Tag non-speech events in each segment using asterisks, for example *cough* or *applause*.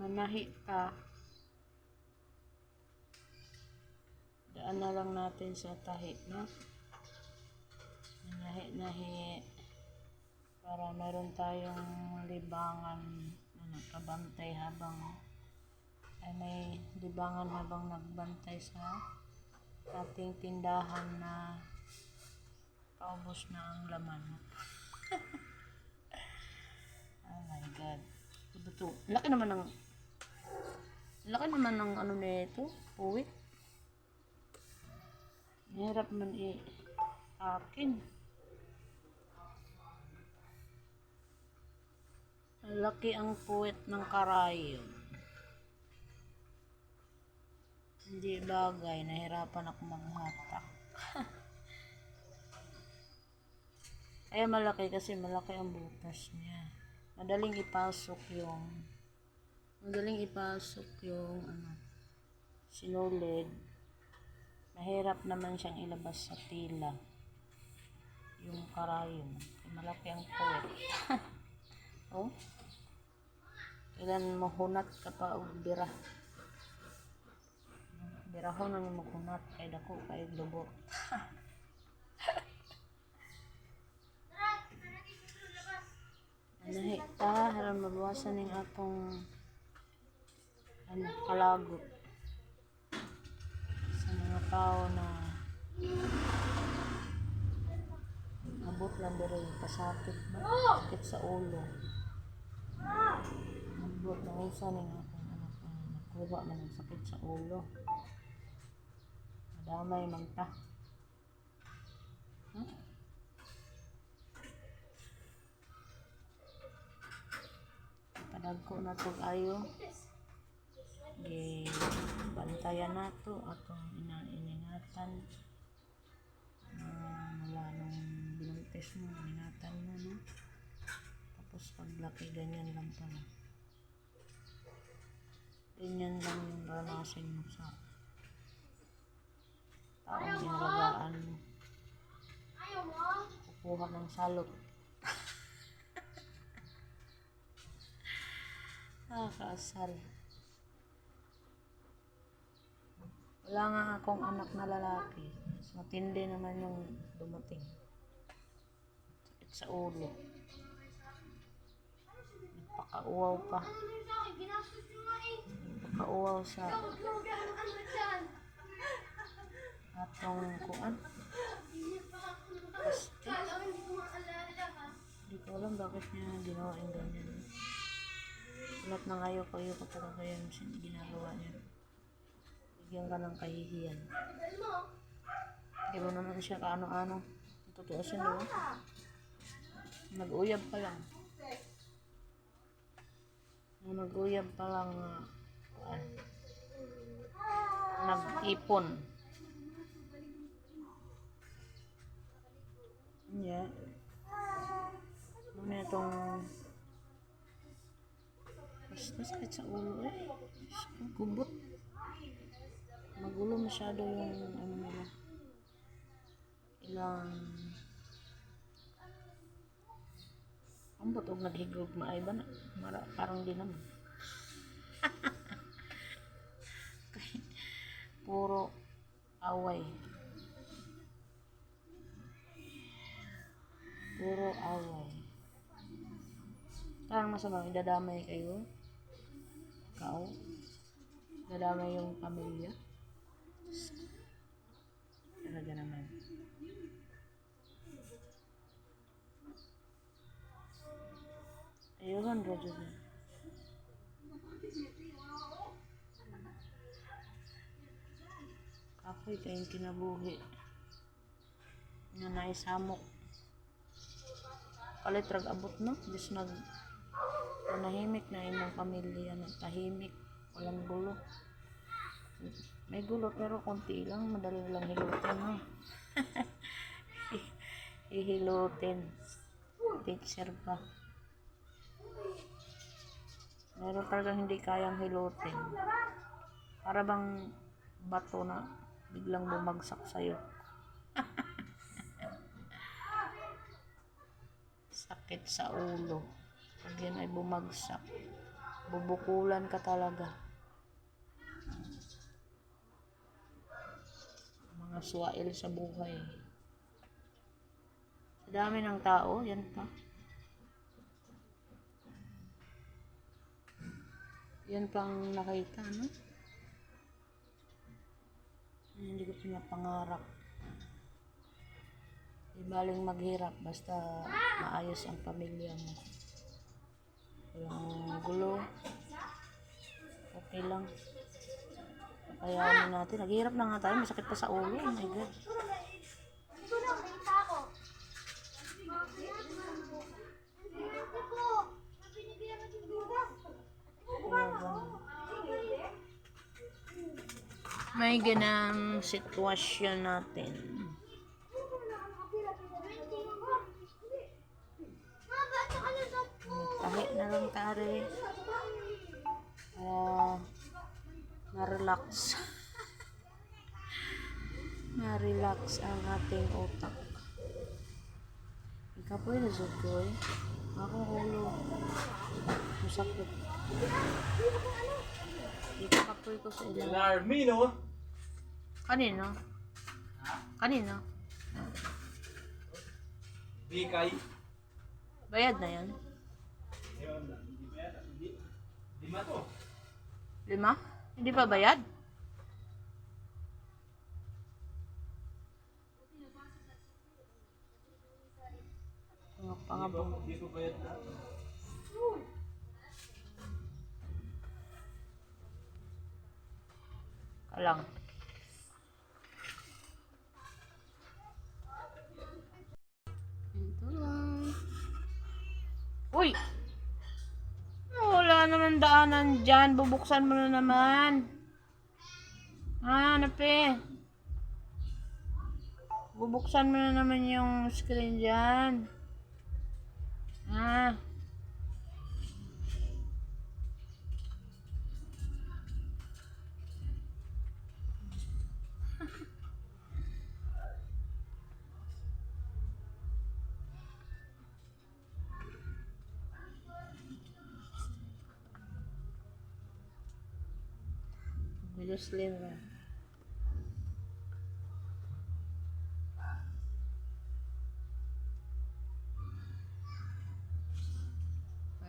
Manahi ka. Daan na lang natin sa tahi, no? Manahi-nahi. Para meron tayong libangan na nakabantay habang ay may libangan habang nagbantay sa ating tindahan na paubos na ang laman. *laughs* oh my God. Ano to? Laki naman ng laki naman ng ano nito, puwit. Mahirap man i akin. Laki ang puwit ng karayo. Hindi bagay, nahirapan ako maghatak. Ay *laughs* malaki kasi malaki ang butas niya. Madaling ipasok yung madaling ipasok yung ano sinulid. Mahirap naman siyang ilabas sa tila. Yung karayon. Ay, malaki ang puwet. *laughs* oh. Ilan mahunat ka pa og bira. Birahon na ni maghunat kay dako kay lubot. *laughs* Anahi ta haron mabawasan ning akong ano kalagot sa mga tao na abot lang diri pasakit ba? Sakit sa ulo. Abot na isa ning akong anak na nakuha man ang sakit sa ulo. Madamay man ta. Huh? padagko na to ayo gi bantayan na to atong ina iningatan uh, mula nung binuntis mo iningatan mo no? Tapos paglaki ganyan lang pala ganyan lang yung ranasin mo sa taong inalagaan mo. Kukuha ng salot. *laughs* Nakakaasar. Wala nga akong anak na lalaki. Matindi naman yung dumating. Sakit sa ulo. Nagpakauwaw pa. Nagpakauwaw sa atong kuan. Hindi ko alam bakit niya ginawa yung ganyan. Lahat ng ayaw ko, ayaw ko talaga ginagawa niya. Bigyan ka ng kahihiyan. Hindi mo naman siya kaano-ano. Totoo siya, di ba? Nag-uyab pa lang. Nag-uyab pa lang, ah, kuan, nag-ipon. Yeah. Ano itong Basta sakit sa ulo eh. Gubot. Magulo masyado yung ano nila. Ilang ang butog naghigog maay ba na? Mara, parang di naman. *laughs* Puro away. Puro away. Parang masama, idadamay kayo. Ikaw. Idadamay yung pamilya. Talaga naman. Ayun, Roger. Kapoy kayong kinabuhi. Nga naisamok. Kalit rag abot no? Bis nag manahimik na imong pamilya na tahimik. Walang gulo. May gulo pero konti lang. Madali lang hilutin no? *laughs* Ihilutin. Teacher pa. Meron talagang hindi kayang hilutin. Para bang bato na biglang bumagsak sa'yo. *laughs* Sakit sa ulo. Pag yan ay bumagsak. bubukulan ka talaga. Mga swail sa buhay. Sa dami ng tao, yan pa. Yan pang nakita, no? Yan, Hindi ko pinapangarap. Di baling maghirap basta maayos ang pamilya mo. Walang gulo. Okay lang. Kayanin natin. Naghihirap na nga tayo. Masakit pa sa ulo. Oh my God. May ganang sitwasyon natin. Tahi na lang tare. Ma-relax. ma-relax ang ating utak. Ikaw po yung nasod ko eh. Ako ulo. Masakit. Dito ka po ko sa ilang. Larmino. Kanino? Kanino? Bikay. Bayad na yan? Lima to. Lima? Hindi pa bayad? Mga pangabong. Hindi ko bayad na. Kalang. Ito lang. Uy! Wala naman daanan dyan. Bubuksan mo na naman. Ah, nape. Bubuksan mo na naman yung screen dyan. Ah. Medyo slim na.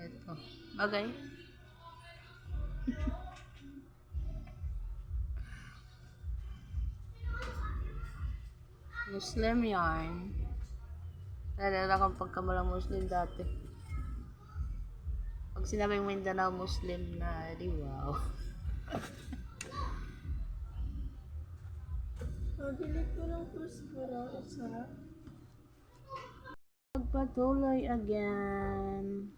Ito. Bagay. *laughs* Muslim yarn. Nalala kong pagkamalang Muslim dati. Pag sinabing Mindanao Muslim na, di wow. *laughs* Pagdilig ko ng puspura isa. Pagpatuloy again.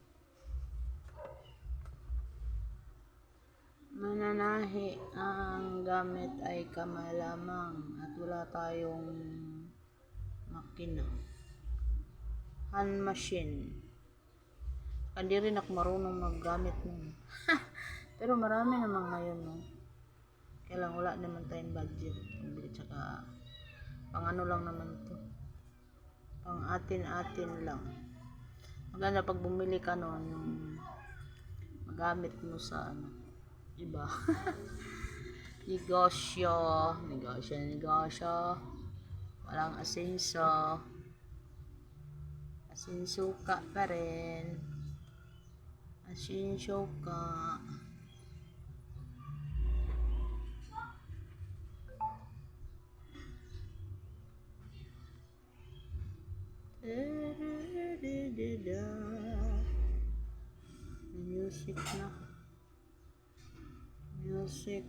Mananahi ang gamit ay kamay lamang at wala tayong makina. Hand machine. Hindi rin ako marunong maggamit nun. *laughs* Pero marami naman ngayon, no? Kaya wala naman tayong budget. Tsaka pang ano lang naman to. Pang atin-atin lang. Maganda pag bumili ka noon yung magamit mo sa ano. Iba. *laughs* negosyo. Negosyo, negosyo. Walang asenso. Asensuka pa rin. Asensuka. Da-da-da-da-da. Music na. Music.